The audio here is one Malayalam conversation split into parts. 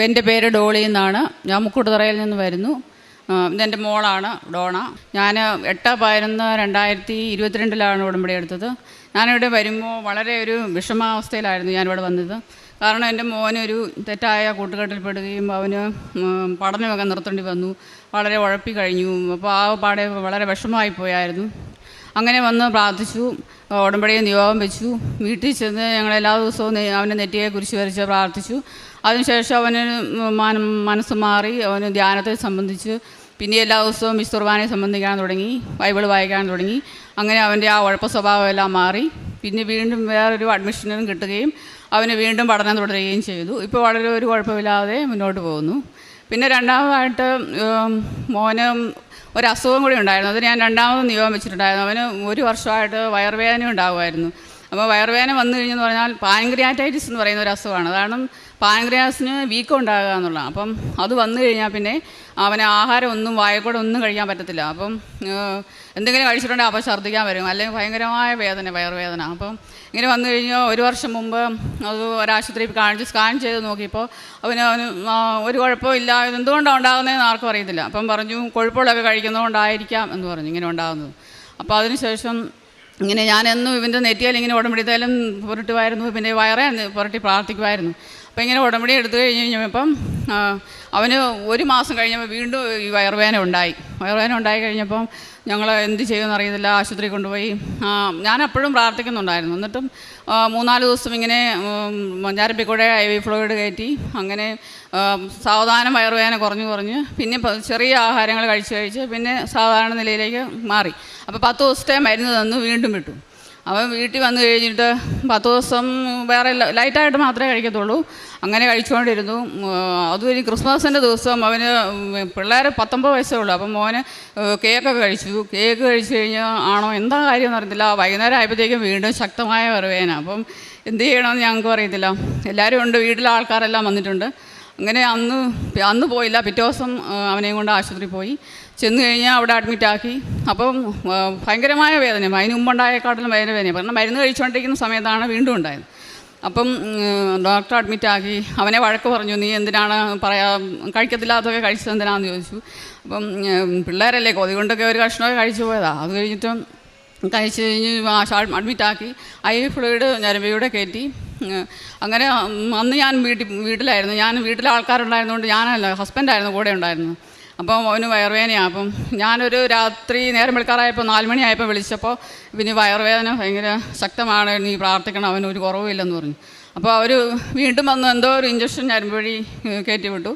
എന്റെ പേര് ഡോളി എന്നാണ്. ഞാൻ മുക്കുട്ടുതറയിൽ നിന്ന് വരുന്നു. ഇതെന്റെ മോളാണ് ഡോണ. ഞാൻ എട്ട് പതിനൊന്ന് രണ്ടായിരത്തി ഇരുപത്തിരണ്ടിലാണ് ഉടമ്പടി എടുത്തത്. ഞാനിവിടെ വരുമ്പോൾ വളരെ ഒരു വിഷമാവസ്ഥയിലായിരുന്നു ഞാനിവിടെ വന്നത്. കാരണം എന്റെ മോനൊരു തെറ്റായ കൂട്ടുകെട്ടിൽപ്പെടുകയും അവന് പഠനമൊക്കെ നിർത്തേണ്ടി വന്നു. വളരെ ഉഴപ്പി കഴിഞ്ഞു. അപ്പോൾ ആ പാടെ വളരെ വിഷമമായി പോയായിരുന്നു. അങ്ങനെ വന്ന് പ്രാർത്ഥിച്ചു. ഉടമ്പടിയെ നിയോഗം വെച്ചു. വീട്ടിൽ ചെന്ന് ഞങ്ങൾ എല്ലാ ദിവസവും അവന്റെ നെറ്റിയെ കുരിശ് വരച്ച് പ്രാർത്ഥിച്ചു. അതിനുശേഷം അവന് മന മനസ്സ് മാറി അവന് ധ്യാനത്തെ സംബന്ധിച്ച് പിന്നെ എല്ലാ ദിവസവും മിസ്തുർബാനെ സംബന്ധിക്കാൻ തുടങ്ങി ബൈബിൾ വായിക്കാൻ തുടങ്ങി. അങ്ങനെ അവന്റെ ആ ഉഴപ്പ സ്വഭാവം എല്ലാം മാറി. പിന്നെ വീണ്ടും വേറൊരു അഡ്മിഷനും കിട്ടുകയും അവന് വീണ്ടും പഠനം തുടരുകയും ചെയ്തു. ഇപ്പോൾ വളരെ ഒരു കുഴപ്പമില്ലാതെ മുന്നോട്ട് പോകുന്നു. പിന്നെ രണ്ടാമതായിട്ട് മോന് ഒരു അസുഖം കൂടി ഉണ്ടായിരുന്നു. അത് ഞാൻ രണ്ടാമത് നിയോഗം വെച്ചിട്ടുണ്ടായിരുന്നു. അവന് ഒരു വർഷമായിട്ട് വയറുവേദന ഉണ്ടാകുമായിരുന്നു അപ്പോൾ വയറുവേദന വന്നു കഴിഞ്ഞെന്ന് പറഞ്ഞാൽ പാൻക്രിയാറ്റൈറ്റിസ് എന്ന് പറയുന്ന ഒരു അസുഖമാണ്. കാരണം പാൻക്രിയാസിന് വീക്കം ഉണ്ടാകുക എന്നുള്ളതാണ്. അപ്പം അത് വന്നു കഴിഞ്ഞാൽ പിന്നെ അവന് ആഹാരം ഒന്നും വായക്കൂടെ ഒന്നും കഴിക്കാൻ പറ്റത്തില്ല. അപ്പം എന്തെങ്കിലും കഴിച്ചിട്ടുണ്ടെങ്കിൽ അപ്പം ഛർദ്ദിക്കാൻ വരും. അല്ലെങ്കിൽ ഭയങ്കരമായ വേദന വയറുവേദന. അപ്പം ഇങ്ങനെ വന്നു കഴിഞ്ഞാൽ ഒരു വർഷം മുമ്പ് അത് ഒരാശുപത്രിയിൽ കാണിച്ച് സ്കാൻ ചെയ്ത് നോക്കിയപ്പോൾ അവന് അവന് ഒരു കുഴപ്പവും ഇല്ല എന്തുകൊണ്ടാണ് ഉണ്ടാകുന്നതെന്ന് ആർക്കും അറിയത്തില്ല. അപ്പം പറഞ്ഞു കൊഴുപ്പുള്ളൊക്കെ കഴിക്കുന്നതുകൊണ്ടായിരിക്കാം എന്ന് പറഞ്ഞു ഇങ്ങനെ ഉണ്ടാകുന്നത്. അപ്പോൾ അതിനുശേഷം ഇങ്ങനെ ഞാൻ എന്നും ഇവന്റെ നെറ്റിയാൽ ഇങ്ങനെ ഉടമ്പടിത്തേലും പുരട്ടുമായിരുന്നു. പിന്നെ വയറേ പുരട്ടി പ്രാർത്ഥിക്കുമായിരുന്നു. അപ്പോൾ ഇങ്ങനെ ഉടമ്പടി എടുത്തു കഴിഞ്ഞ് കഴിഞ്ഞപ്പം അവന് ഒരു മാസം കഴിഞ്ഞപ്പോൾ വീണ്ടും ഈ വയറുവേദന ഉണ്ടായി. വയറുവേദന ഉണ്ടായി കഴിഞ്ഞപ്പം ഞങ്ങൾ എന്ത് ചെയ്യുമെന്ന് അറിയത്തില്ല ആശുപത്രി കൊണ്ടുപോയി. ഞാൻ അപ്പോഴും പ്രാർത്ഥിക്കുന്നുണ്ടായിരുന്നു. എന്നിട്ടും മൂന്നാൽ ദിവസം ഇങ്ങനെ മഞ്ഞാരപ്പിക്കൂടെ ഐ വി ഫ്ലോയിഡ് കയറ്റി അങ്ങനെ സാവധാനം വയറുവേദന കുറഞ്ഞു കുറഞ്ഞ് പിന്നെ ചെറിയ ആഹാരങ്ങൾ കഴിച്ച് കഴിച്ച് പിന്നെ സാധാരണ നിലയിലേക്ക് മാറി. അപ്പോൾ പത്ത് ദിവസത്തെ മരുന്ന് തന്നു വീണ്ടും വിട്ടു. അവൻ വീട്ടിൽ വന്നു കഴിഞ്ഞിട്ട് പത്ത് ദിവസം വേറെ ലൈറ്റായിട്ട് മാത്രമേ കഴിക്കത്തുള്ളൂ. അങ്ങനെ കഴിച്ചുകൊണ്ടിരുന്നു. അതുവരെ അതും ഇനി ക്രിസ്മസിന്റെ ദിവസം അവന് പിള്ളേർ പത്തൊമ്പത് വയസ്സേ ഉള്ളൂ. അപ്പം മോന് കേക്കൊക്കെ കഴിച്ചു. കേക്ക് കഴിച്ചു കഴിഞ്ഞാൽ ആണോ എന്താ കാര്യം എന്ന് അറിയത്തില്ല. വൈകുന്നേരം ആയപ്പോഴത്തേക്കും വീണ്ടും ശക്തമായ വരവേന. അപ്പം എന്ത് ചെയ്യണമെന്ന് ഞങ്ങൾക്ക് അറിയത്തില്ല. എല്ലാവരും ഉണ്ട് വീട്ടിലെ ആൾക്കാരെല്ലാം വന്നിട്ടുണ്ട്. അങ്ങനെ അന്ന് അന്ന് പോയില്ല. പിറ്റേ ദിവസം അവനെയും കൊണ്ട് ആശുപത്രി പോയി. ചെന്ന് കഴിഞ്ഞാൽ അവിടെ അഡ്മിറ്റ് ആക്കി. അപ്പം ഭയങ്കരമായ വേദന അതിന് മുമ്പുണ്ടായേക്കാട്ടിലും വേദന വേദന കാരണം മരുന്ന് കഴിച്ചുകൊണ്ടിരിക്കുന്ന സമയത്താണ് വീണ്ടും ഉണ്ടായത്. അപ്പം ഡോക്ടർ അഡ്മിറ്റ് ആക്കി. അവനെ വഴക്ക് പറഞ്ഞു നീ എന്തിനാണ് പറയാ കഴിക്കത്തില്ലാത്തതൊക്കെ കഴിച്ചത് എന്തിനാണെന്ന് ചോദിച്ചു. അപ്പം പിള്ളേരല്ലേ കൊതി കൊണ്ടൊക്കെ ഒരു കഷ്ണമൊക്കെ കഴിച്ചു പോയതാണ് അത് കഴിഞ്ഞിട്ട് കഴിച്ചു കഴിഞ്ഞ് അഡ്മിറ്റാക്കി ഐ വി ഫ്ലൂയിഡ് ഞരമ്പയുടെ കയറ്റി. അങ്ങനെ അന്ന് ഞാൻ വീട്ടിൽ വീട്ടിലായിരുന്നു. ഞാൻ വീട്ടിലെ ആൾക്കാരുണ്ടായിരുന്നുകൊണ്ട് ഞാനല്ല ഹസ്ബൻഡായിരുന്നു കൂടെ ഉണ്ടായിരുന്നു. അപ്പം അവന് വയറുവേദനയാണ് അപ്പം ഞാനൊരു രാത്രി നേരം വെളുക്കാറായപ്പോൾ നാല് മണിയായപ്പോൾ വിളിച്ചപ്പോൾ പിന്നെ വയറുവേദന ഭയങ്കര ശക്തമാണ് നീ പ്രാർത്ഥിക്കണം അവന് ഒരു കുറവുമില്ലെന്ന് പറഞ്ഞു. അപ്പോൾ അവർ വീണ്ടും വന്ന് എന്തോ ഒരു ഇഞ്ചക്ഷൻ ഏഹ്, കയറ്റി വിട്ടു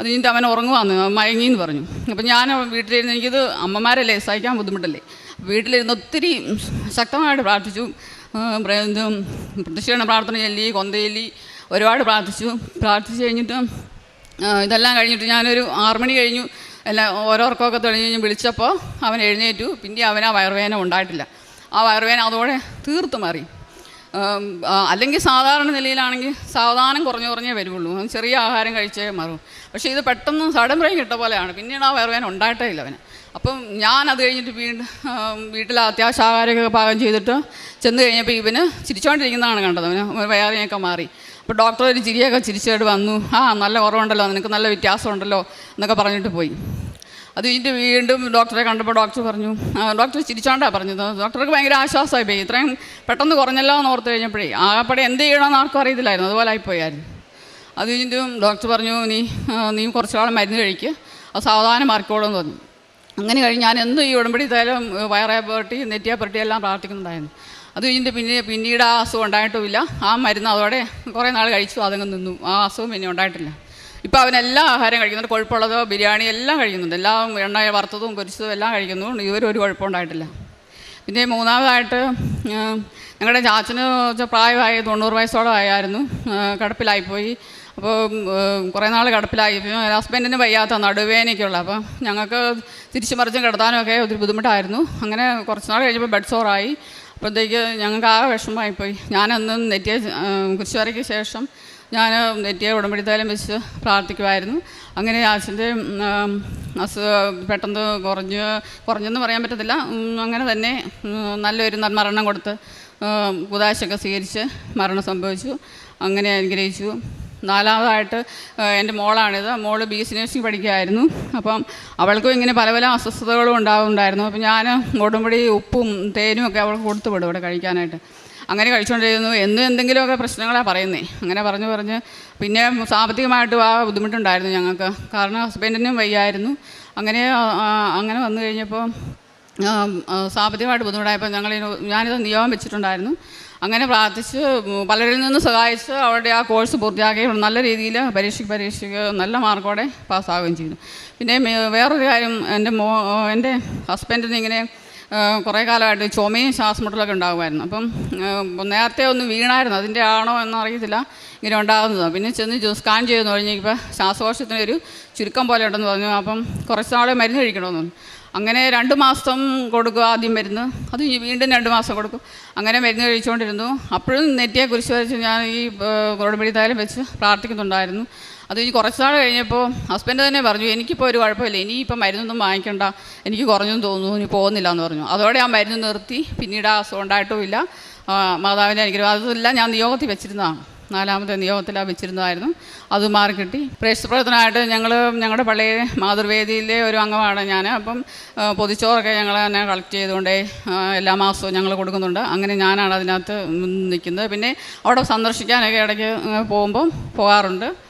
അത് കഴിഞ്ഞിട്ട് അവൻ ഉറങ്ങുവാന്ന് മയങ്ങി എന്ന് പറഞ്ഞു. അപ്പം ഞാൻ വീട്ടിലിരുന്ന് എനിക്കിത് അമ്മമാരല്ലേ സഹിക്കാൻ ബുദ്ധിമുട്ടല്ലേ. വീട്ടിലിരുന്ന് ഒത്തിരി ശക്തമായിട്ട് പ്രാർത്ഥിച്ചു. എന്തും പ്ര- പ്രാർത്ഥന ചൊല്ലി കൊന്തയല്ലി ഒരുപാട് പ്രാർത്ഥിച്ചു. പ്രാർത്ഥിച്ച് കഴിഞ്ഞിട്ട് ഇതെല്ലാം കഴിഞ്ഞിട്ട് ഞാനൊരു ആറുമണി കഴിഞ്ഞു. എല്ലാം ഓരോർക്കൊക്കെ തുടങ്ങി വിളിച്ചപ്പോൾ അവൻ എഴുന്നേറ്റു. പിന്നെ അവൻ ആ വയറുവേദന ഉണ്ടായിട്ടില്ല. ആ വയറുവേദന അതോടെ തീർത്തു മാറി. അല്ലെങ്കിൽ സാധാരണ നിലയിലാണെങ്കിൽ സാവധാനം കുറഞ്ഞു കുറഞ്ഞേ വരുള്ളൂ ചെറിയ ആഹാരം കഴിച്ചേ മാറും. പക്ഷേ ഇത് പെട്ടെന്ന് സഡൻ ബ്രെയിൻ കിട്ട പോലെയാണ്. പിന്നീട് ആ വയറുവേദന ഉണ്ടായിട്ടേ ഇല്ല അവന്. അപ്പം ഞാൻ അത് കഴിഞ്ഞിട്ട് വീണ്ടും വീട്ടിൽ അത്യാവശ്യ ആഹാരമൊക്കെ പാകം ചെയ്തിട്ട് ചെന്ന് കഴിഞ്ഞപ്പോൾ ഇവന് ചിരിച്ചുകൊണ്ടിരിക്കുന്നതാണ് കണ്ടത്. അവന് വേദനയൊക്കെ മാറി. അപ്പോൾ ഡോക്ടർ ഒരു ചിരിയൊക്കെ ചിരിച്ചായിട്ട് വന്നു. ആ നല്ല കുറവുണ്ടല്ലോ. നിനക്ക് നല്ല വ്യത്യാസമുണ്ടല്ലോ എന്നൊക്കെ പറഞ്ഞിട്ട് പോയി. അത് കഴിഞ്ഞിട്ട് വീണ്ടും ഡോക്ടറെ കണ്ടപ്പോൾ ഡോക്ടർ പറഞ്ഞു ഡോക്ടർ ചിരിച്ചോണ്ടാണ് പറഞ്ഞത്. ഡോക്ടർക്ക് ഭയങ്കര ആശ്വാസമായി പോയി. ഇത്രയും പെട്ടെന്ന് കുറഞ്ഞല്ലോ എന്ന് ഓർത്ത് കഴിഞ്ഞപ്പോഴേ ആകപ്പാടെ എന്ത് ചെയ്യണമെന്ന് ആർക്കും അറിയത്തില്ലായിരുന്നു. അതുപോലെ ആയിപ്പോയായിരുന്നു. അത് കഴിഞ്ഞിട്ടും ഡോക്ടർ പറഞ്ഞു നീ നീ കുറച്ച് നാൾ മരുന്ന് കഴിക്കുക അത് സാവധാനം മാറിക്കോളെന്ന് പറഞ്ഞു. അങ്ങനെ കഴിഞ്ഞ് ഞാൻ എന്നും ഈ ഉടമ്പടി തേലും വയറെ പുരട്ടി നെറ്റിയെ പുരട്ടി എല്ലാം പ്രാർത്ഥിക്കുന്നുണ്ടായിരുന്നു. അത് കഴിഞ്ഞിട്ട് പിന്നെ പിന്നീട് ആ അസുഖം ഉണ്ടായിട്ടുമില്ല. ആ മരുന്ന് അതോടെ കുറേ നാൾ കഴിച്ചു അതങ്ങ് നിന്നു. ആ അസുഖം പിന്നെ ഉണ്ടായിട്ടില്ല. ഇപ്പോൾ അവനെല്ലാം ആഹാരം കഴിക്കുന്നുണ്ട് കൊഴുപ്പുള്ളതോ ബിരിയാണി എല്ലാം കഴിക്കുന്നുണ്ട്. എല്ലാം എണ്ണ വറുത്തതും പൊരിച്ചതും എല്ലാം കഴിക്കുന്നുണ്ട് ഇവരൊരു കുഴപ്പമുണ്ടായിട്ടില്ല പിന്നെ മൂന്നാമതായിട്ട് ഞങ്ങളുടെ ചാച്ചന് പ്രായമായി തൊണ്ണൂറ് വയസ്സോളം ആയായിരുന്നു. കടപ്പിലായിപ്പോയി. അപ്പോൾ കുറേ നാൾ കിടപ്പിലായി. ഹസ്ബൻഡിന് വയ്യാത്ത നടുവേനയ്ക്കുള്ള അപ്പോൾ ഞങ്ങൾക്ക് തിരിച്ചു മറിച്ചും കിടത്താനും ഒക്കെ ഒത്തിരി ബുദ്ധിമുട്ടായിരുന്നു. അങ്ങനെ കുറച്ച് നാൾ കഴിഞ്ഞപ്പോൾ ബെഡ് സോറായി അപ്പോഴത്തേക്ക് ഞങ്ങൾക്ക് ആ വിഷമമായിപ്പോയി. ഞാനന്ന് നെറ്റിയ കുരിശുവരയ്ക്ക് ശേഷം ഞാൻ നെറ്റിയെ ഉടമ്പടിത്താലും വെച്ച് പ്രാർത്ഥിക്കുമായിരുന്നു അങ്ങനെ അച്ഛന്റെ അസുഖ പെട്ടെന്ന് കുറഞ്ഞ് കുറഞ്ഞെന്ന് പറയാൻ പറ്റത്തില്ല. അങ്ങനെ തന്നെ നല്ലൊരു മരണം കൊടുത്ത് കുതാശൊക്കെ സ്വീകരിച്ച് മരണം സംഭവിച്ചു. അങ്ങനെ അനുഗ്രഹിച്ചു. നാലാമതായിട്ട് എന്റെ മോളാണിത്. മോൾ ബി എസ് നഴ്സിംഗ് പഠിക്കുകയായിരുന്നു അപ്പം അവൾക്കും ഇങ്ങനെ പല പല അസ്വസ്ഥതകളും ഉണ്ടാകുന്നുണ്ടായിരുന്നു അപ്പം ഞാൻ ഉടമ്പടി ഉപ്പും തേനും ഒക്കെ അവൾക്ക് കൊടുത്തു വിടും ഇവിടെ കഴിക്കാനായിട്ട്. അങ്ങനെ കഴിച്ചുകൊണ്ടിരുന്നു. എന്നും എന്തെങ്കിലുമൊക്കെ പ്രശ്നങ്ങളാണ് പറയുന്നേ. അങ്ങനെ പറഞ്ഞു പറഞ്ഞ്. പിന്നെ സാമ്പത്തികമായിട്ടും ആ ബുദ്ധിമുട്ടുണ്ടായിരുന്നു ഞങ്ങൾക്ക്. കാരണം ഹസ്ബൻഡിനും വയ്യായിരുന്നു. അങ്ങനെ അങ്ങനെ വന്നു കഴിഞ്ഞപ്പോൾ സാമ്പത്തികമായിട്ട് ബുദ്ധിമുട്ടായപ്പോൾ ഞങ്ങൾ ഞാനിത് നിയോഗം വെച്ചിട്ടുണ്ടായിരുന്നു. അങ്ങനെ പ്രാർത്ഥിച്ച് പലരിൽ നിന്ന് സഹായിച്ച് അവരുടെ ആ കോഴ്സ് പൂർത്തിയാക്കി നല്ല രീതിയിൽ പരീക്ഷയ്ക്ക് പരീക്ഷയ്ക്ക് നല്ല മാർക്കോടെ പാസ്സാവുകയും ചെയ്തു. പിന്നെ വേറൊരു കാര്യം എന്റെ മോ എന്റെ ഹസ്ബൻഡിന് ഇങ്ങനെ കുറേ കാലമായിട്ട് ചുമയും ശ്വാസമുട്ടലൊക്കെ ഉണ്ടാകുമായിരുന്നു. അപ്പം നേരത്തെ ഒന്ന് വീണായിരുന്നു. അതിന്റെ ആണോ എന്നറിയത്തില്ല ഇങ്ങനെ ഉണ്ടാകുന്നത്. പിന്നെ ചെന്ന് സ്കാൻ ചെയ്തെന്ന് കഴിഞ്ഞപ്പോൾ ശ്വാസകോശത്തിന് ഒരു ചുരുക്കം പോലെ ഉണ്ടെന്ന് പറഞ്ഞു. അപ്പം കുറച്ച് നാളെ മരുന്ന് കഴിക്കണമെന്ന് അങ്ങനെ രണ്ട് മാസം കൊടുക്കുക ആദ്യം മരുന്ന്. അത് വീണ്ടും രണ്ട് മാസം കൊടുക്കും. അങ്ങനെ മരുന്ന് കഴിച്ചുകൊണ്ടിരുന്നു. അപ്പോഴും നെറ്റിയെ കുറിച്ച് വരച്ച് ഞാൻ ഈ തൈലം വെച്ച് പ്രാർത്ഥിക്കുന്നുണ്ടായിരുന്നു. അത് ഈ കുറച്ച് നാൾ കഴിഞ്ഞപ്പോൾ ഹസ്ബൻഡ് തന്നെ പറഞ്ഞു എനിക്കിപ്പോൾ ഒരു കുഴപ്പമില്ല. ഇനിയിപ്പോൾ മരുന്നൊന്നും വാങ്ങിക്കണ്ട. എനിക്ക് കുറഞ്ഞെന്ന് തോന്നുന്നു. ഇനി പോകുന്നില്ല എന്ന് പറഞ്ഞു. അതോടെ ആ മരുന്ന് നിർത്തി. പിന്നീട് ആ അസുഖം ഉണ്ടായിട്ടുമില്ല. ആ, മാതാവിന്റെ അനുഗ്രഹം. ഞാൻ നിയോഗത്തിൽ വെച്ചിരുന്നതാണ്. നാലാമത്തെ നിയോഗത്തിലാണ് വെച്ചിരുന്നതായിരുന്നു. അത് മാറി കിട്ടി പ്രേക്ഷിതപ്രവർത്തനമായിട്ട് ഞങ്ങൾ ഞങ്ങളുടെ പള്ളിയെ മാതൃവേദിയിലെ ഒരു അംഗമാണ് ഞാൻ അപ്പം പൊതിച്ചോറൊക്കെ ഞങ്ങൾ തന്നെ കളക്ട് ചെയ്തുകൊണ്ട് എല്ലാ മാസവും ഞങ്ങൾ കൊടുക്കുന്നുണ്ട്. അങ്ങനെ ഞാനാണ് അതിനകത്ത് നിൽക്കുന്നത്. പിന്നെ അവിടെ സന്ദർശിക്കാനൊക്കെ ഇടയ്ക്ക് പോകുമ്പം പോകാറുണ്ട്.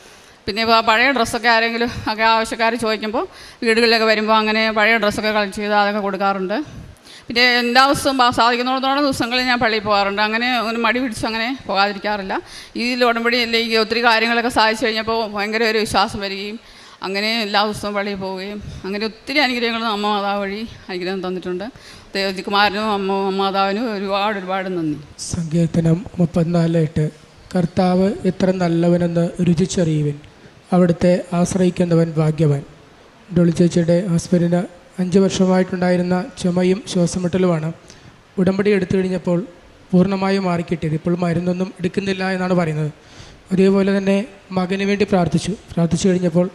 പിന്നെ ഇപ്പോൾ പഴയ ഡ്രസ്സൊക്കെ ആരെങ്കിലും ഒക്കെ ആവശ്യക്കാർ ചോദിക്കുമ്പോൾ വീടുകളിലൊക്കെ വരുമ്പോൾ അങ്ങനെ പഴയ ഡ്രസ്സൊക്കെ കളക്ട് ചെയ്ത് അതൊക്കെ കൊടുക്കാറുണ്ട്. പിന്നെ എല്ലാ ദിവസവും സാധിക്കുന്നിടത്തോളം ദിവസങ്ങളിൽ ഞാൻ പള്ളിയിൽ പോകാറുണ്ട്. അങ്ങനെ ഒന്ന് മടി പിടിച്ച് അങ്ങനെ പോകാതിരിക്കാറില്ല. ഈ ഉടമ്പടി അല്ലെങ്കിൽ ഒത്തിരി കാര്യങ്ങളൊക്കെ സാധിച്ചു കഴിഞ്ഞപ്പോൾ ഭയങ്കര ഒരു വിശ്വാസം വരികയും അങ്ങനെ എല്ലാ ദിവസവും പള്ളിയിൽ പോവുകയും അങ്ങനെ ഒത്തിരി അനുഗ്രഹങ്ങൾ അമ്മ മാതാവ് വഴി അനുഗ്രഹം തന്നിട്ടുണ്ട്. ദേവജികുമാരനും അമ്മ മാതാവിനും ഒരുപാട് ഒരുപാട് നന്ദി. സങ്കീർത്തനം മുപ്പത്തിനാല് എട്ട്. കർത്താവ് എത്ര നല്ലവനെന്ന് രുചിച്ചറിയുവൻ. അവിടുത്തെ ആശ്രയിക്കുന്നവൻ ഭാഗ്യവാൻ. ഡോളി ചേച്ചിയുടെ ഹസ്ബൻഡിന് അഞ്ച് വർഷമായിട്ടുണ്ടായിരുന്ന ചുമയും ശ്വാസമുട്ടലുമാണ് ഉടമ്പടി എടുത്തു കഴിഞ്ഞപ്പോൾ പൂർണമായും മാറിക്കിട്ടിയത്. ഇപ്പോൾ മരുന്നൊന്നും എടുക്കുന്നില്ല എന്നാണ് പറയുന്നത്. അതേപോലെ തന്നെ മകന് വേണ്ടി പ്രാർത്ഥിച്ചു. പ്രാർത്ഥിച്ചു കഴിഞ്ഞപ്പോൾ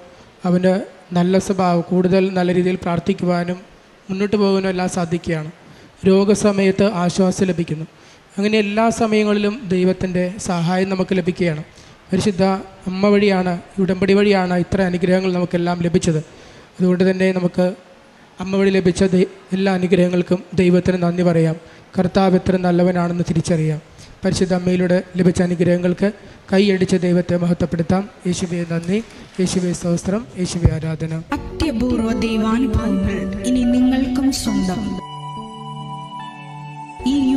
അവന്റെ നല്ല സ്വഭാവം കൂടുതൽ നല്ല രീതിയിൽ പ്രാർത്ഥിക്കുവാനും മുന്നോട്ട് പോകാനും എല്ലാം സാധിക്കുകയാണ്. രോഗസമയത്ത് ആശ്വാസം ലഭിക്കുന്നു. അങ്ങനെ എല്ലാ സമയങ്ങളിലും ദൈവത്തിന്റെ സഹായം നമുക്ക് ലഭിക്കുകയാണ്. പരിശുദ്ധ അമ്മ വഴിയാണ് ഉടമ്പടി വഴിയാണ് ഇത്ര അനുഗ്രഹങ്ങൾ നമുക്കെല്ലാം ലഭിച്ചത്. അതുകൊണ്ട് തന്നെ നമുക്ക് അമ്മ വഴി ലഭിച്ച എല്ലാ അനുഗ്രഹങ്ങൾക്കും ദൈവത്തിന് നന്ദി പറയാം. കർത്താവ് എത്ര നല്ലവനാണെന്ന് തിരിച്ചറിയാം. പരിശുദ്ധ അമ്മയിലൂടെ ലഭിച്ച അനുഗ്രഹങ്ങൾക്ക് കൈയടിച്ച ദൈവത്തെ മഹത്വപ്പെടുത്താം. യേശുവെ നന്ദി. യേശുവെ സഹസ്രം യേശുവെ ആരാധന. അത്യപൂർവ ദൈവാനുഭവങ്ങൾ ഇനി നിങ്ങൾക്കും സ്വന്തം.